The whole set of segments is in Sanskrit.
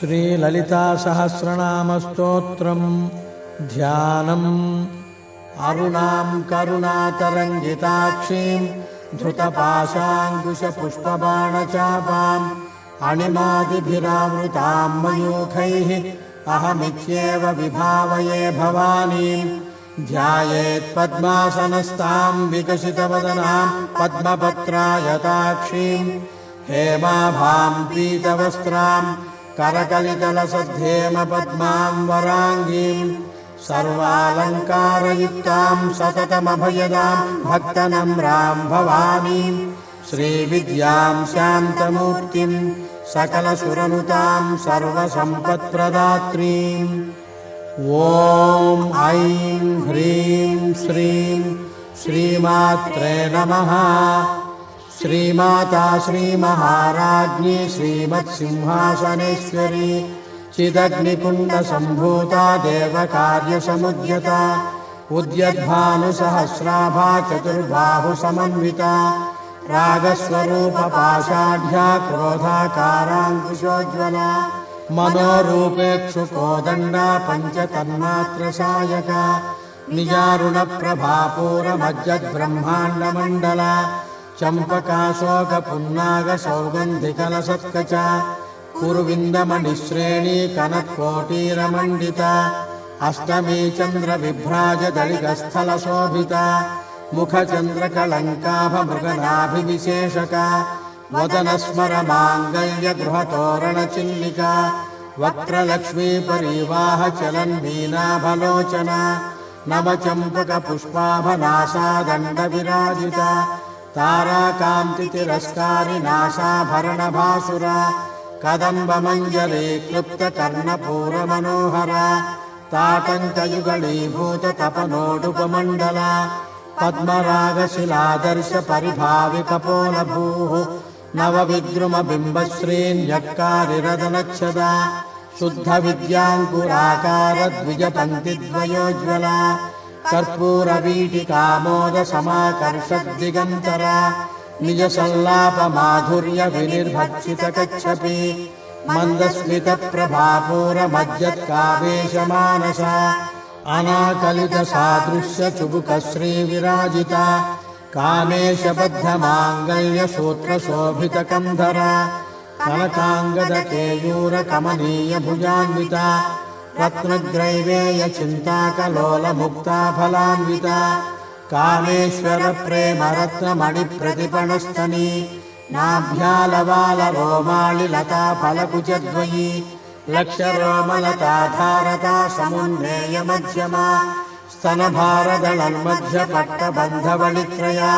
श्रीललितासहस्रनामस्तोत्रम् ध्यानम्। अरुणाम् करुणातरङ्गिताक्षीम् धृतपाशाङ्कुशपुष्पबाणचापाम् अणिमादिभिरावृताम् मयूखैः अहमित्येव विभावये भवानीम्। ध्यायेत्पद्मासनस्ताम् विकसितवदनाम् पद्मपत्रायताक्षीम्। हेमाभाम् पीतवस्त्राम् करकलितलसद्धेम पद्माम् वराङ्गीम् सर्वालङ्कारयुक्ताम् सततमभयदाम् भक्तनम्राम् भवानीम् श्रीविद्याम् शान्तमूर्तिम् सकलसुरनुताम् सर्वसम्पत्प्रदात्रीम् ॐ ऐं ह्रीं श्रीं श्रीमात्रे नमः श्रीमाता श्रीमहाराज्ञी श्रीमत्सिंहासनेश्वरी चिदग्निकुण्डसम्भूता देवकार्यसमुद्यता उद्यद्भानुसहस्राभा चतुर्बाहुसमन्विता रागस्वरूपपाषाढ्या क्रोधाकाराङ्कुशोज्ज्वला मनोरूपेक्षुकोदण्डा पञ्चतन्मात्रसायका निजारुणप्रभापूरमज्जद्ब्रह्माण्डमण्डला चम्पकाशोकपुन्नागसौगन्धिकलसत्कचा कुरुविन्दमणिश्रेणी कनत्कोटीरमण्डिता। अष्टमी चन्द्रविभ्राजदलिकस्थलशोभिता मुखचन्द्रकलङ्काभमृगनाभिविशेषका। वदनस्मरमाङ्गल्यगृहतोरणचिल्लिका वक्त्रलक्ष्मीपरीवाहचलन्मीनाभलोचना नवचम्पकपुष्पाभनाशादण्डविराजिता ताराकान्तितिरस्कारिनाशाभरणभासुरा कदम्बमञ्जली क्लुप्तकर्णपूरमनोहरा ताटङ्कयुगलीभूततपनोडुपमण्डला पद्मरागशिलादर्शपरिभाविकपोलभूः नवविद्रुमबिम्बश्रीन्यक्कारिरदनच्छदा शुद्धविद्याङ्कुराकारद्विजपङ्क्तिद्वयोज्ज्वला कर्पूरवीटिकामोदसमाकर्षद्दिगन्तरा। निजसल्लापमाधुर्यविनिर्भक्षितकच्छपि मन्दस्मितप्रभापूरमज्जत्कावेशमानसा अनाकलितसादृश्यचुबुकश्रीविराजिता। कामेशबद्धमाङ्गल्यसूत्रशोभितकन्धरा। कनकाङ्गदकेयूरकमनीयभुजान्विता रत्नग्रैवेयचिन्ताकलोलमुक्ता फलान्विता कामेश्वरप्रेमरत्नमणिप्रतिपणस्तनी। नाभ्यालवालरोमालिलता फलकुचद्वयी लक्ष्यरोमलताधारता समुन्नेयमध्यमा। स्तनभारदलन्मध्यपट्टबन्धवलित्रया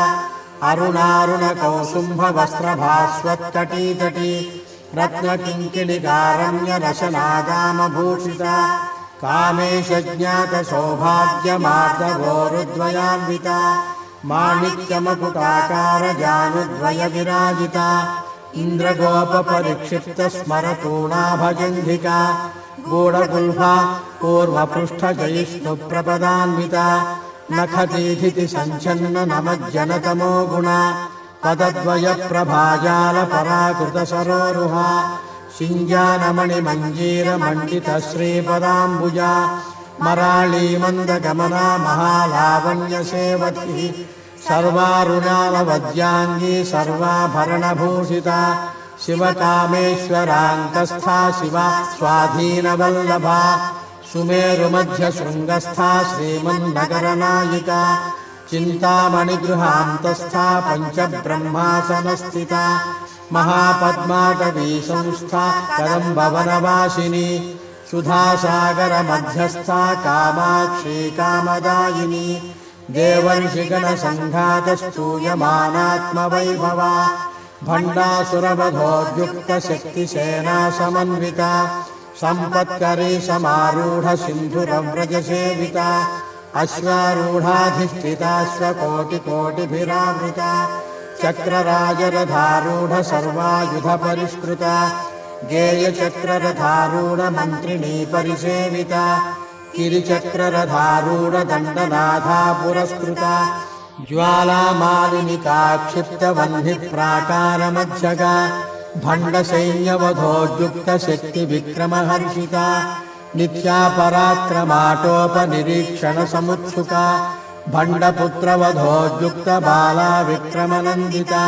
अरुणारुणकौसुम्भवस्त्रभास्वत्कटीतटी रत्नकिङ्किणिकारण्यरशनागामभूषिता कामेशज्ञातसौभाग्यमार्दगोरुद्वयान्विता माणिक्यमकुटाकारजानुद्वयविराजिता। इन्द्रगोपपरिक्षिप्तस्मरतूणाभजङ्घिका गूढगुल्फा पूर्वपृष्ठजयिष्णुप्रपदान्विता। नखतीथिति सञ्छन्न नमज्जनतमो गुणा पदद्वयप्रभाजालपराकृतसरोरुहा। शिञ्जानमणिमञ्जीरमण्डितश्रीपदाम्बुजा मराळीमन्दगमना महालावण्यसेवतिः। सर्वारुणालवद्याङ्गी सर्वाभरणभूषिता। शिवकामेश्वरान्तस्था शिवा स्वाधीनवल्लभा। सुमेरुमध्यशृङ्गस्था श्रीमन्नगरनायिका चिन्तामणिगृहान्तस्था पञ्चब्रह्मासनस्थिता महापद्माटवी संस्था कदम्बवनवासिनी सुधासागरमध्यस्था कामाक्षी कामदायिनी देवर्षिगणसङ्घातस्तूयमानात्मवैभवा भण्डासुरवधोद्युक्तशक्तिसेना समन्विता सम्पत्करी समारूढसिन्धुरव्रजसेविता अश्वारूढाधिष्ठिताश्वकोटिकोटिभिरावृता चक्रराजरथारूढ सर्वायुधपरिष्कृता गेयचक्ररथारूढमन्त्रिणी परिसेविता गिरिचक्ररथारूढदण्डनाथा पुरस्कृता ज्वालामालिनिका क्षिप्तवह्निप्राकारमध्यगा भण्डसैन्यवधोद्युक्तशक्तिविक्रमहर्षिता नित्या पराक्रमाटोपनिरीक्षणसमुत्सुका भण्डपुत्रवधोद्युक्तबाला विक्रमनन्दिता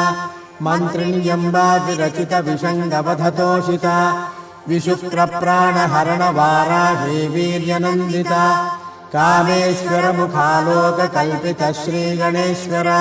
मन्त्रिण्यम्बाविरचितविषङ्गवधतोषिता विशुक्रप्राणहरणवाराहे वीर्यनन्दिता कामेश्वरमुखालोककल्पित श्रीगणेश्वरा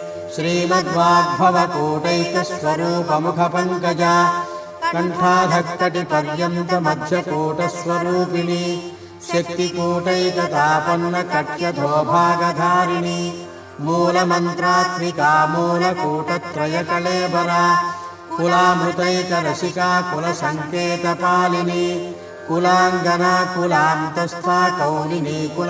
श्रीमद्वाग्भवकोटैकस्वरूपमुखपङ्कजा कण्ठाधक्कटिपर्यन्तमध्यकूटस्वरूपिणी मूलमन्त्रात्मिका मूलकूटत्रयकलेबरा कुलामृतैकरसिका कुलसङ्केतपालिनी कुलाङ्गना कुलान्तस्था कौलिनी कुल